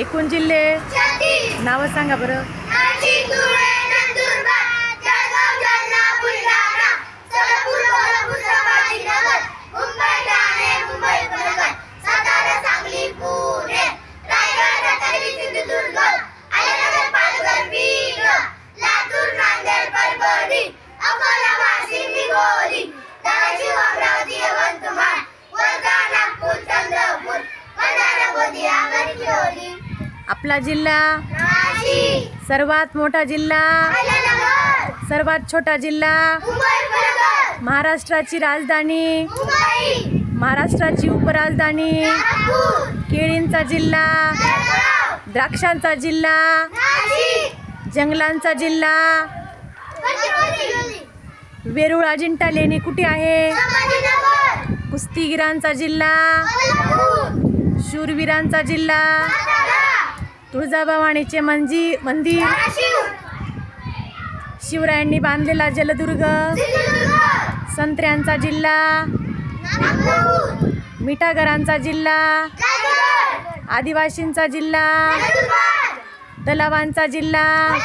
एकूण जिल्हे? नावं सांगा बरं. नाशिक आपला जिल्हा? सर्वात मोठा जिल्हा? सर्वात छोटा जिल्हा? महाराष्ट्राची राजधानी? महाराष्ट्राची उपराजधानी? केळींचा जिल्हा? द्राक्षांचा जिल्हा? जंगलांचा जिल्हा? वेरूळ अजिंठा लेणी कुठे आहे? कुस्तीगिरांचा जिल्हा? शूरवीरांचा जिल्हा? तुळजाभवानीचे मंजी मंदिर. शिवरायांनी बांधलेला जलदुर्ग. संत्र्यांचा जिल्हा. मिठागरांचा जिल्हा. आदिवासींचा जिल्हा. तलावांचा जिल्हा.